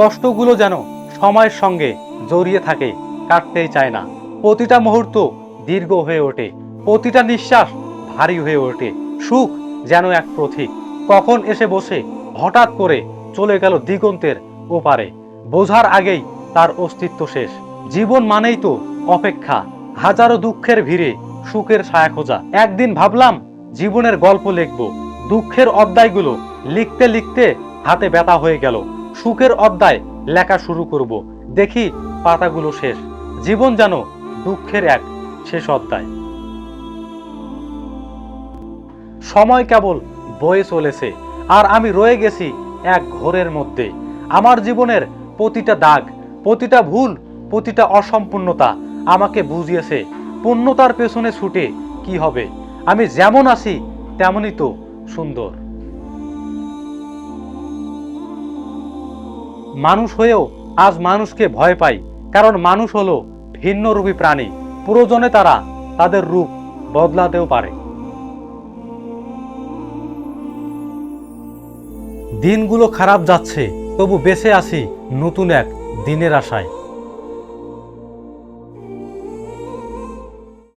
কষ্টগুলো যেন সময়ের সঙ্গে জড়িয়ে থাকে, কাটতেই চায় না। প্রতিটা মুহূর্ত দীর্ঘ হয়ে ওঠে, প্রতিটা নিঃশ্বাস ভারী হয়ে ওঠে, সুখ যেন এক প্রতীক। কখন এসে বসে হঠাৎ করে চলে গেল দিগন্তের ওপারে, বোঝার আগেই তার অস্তিত্ব শেষ। জীবন মানেই তো অপেক্ষা, হাজারো দুঃখের ভিড়ে সুখের ছায়া খোঁজা। একদিন ভাবলাম জীবনের গল্প লিখব, দুঃখের অধ্যায়গুলো লিখতে লিখতে হাতে ব্যথা হয়ে গেল। সুখের অধ্যায় লেখা শুরু করব। দেখি পাতাগুলো শেষ। জীবন যেন দুঃখের এক শেষ অধ্যায়। সময় কেবল বয়ে চলেছে, আর আমি রয়ে গেছি এক ঘোরের মধ্যে। আমার জীবনের প্রতিটা দাগ, প্রতিটা ভুল, প্রতিটা অসম্পূর্ণতা আমাকে বুঝিয়েছে, পূর্ণতার পেছনে ছুটে কি হবে? আমি যেমন আছি, তেমনই তো সুন্দর। মানুষ হয়েও আজ মানুষকে ভয় পাই কারণ মানুষ হলো ভিন্নরূপী প্রাণী। প্রয়োজনে তারা তাদের রূপ বদলাতেও পারে। দিনগুলো খারাপ যাচ্ছে, তবু বেঁচে আছি নতুন এক দিনের আশায়।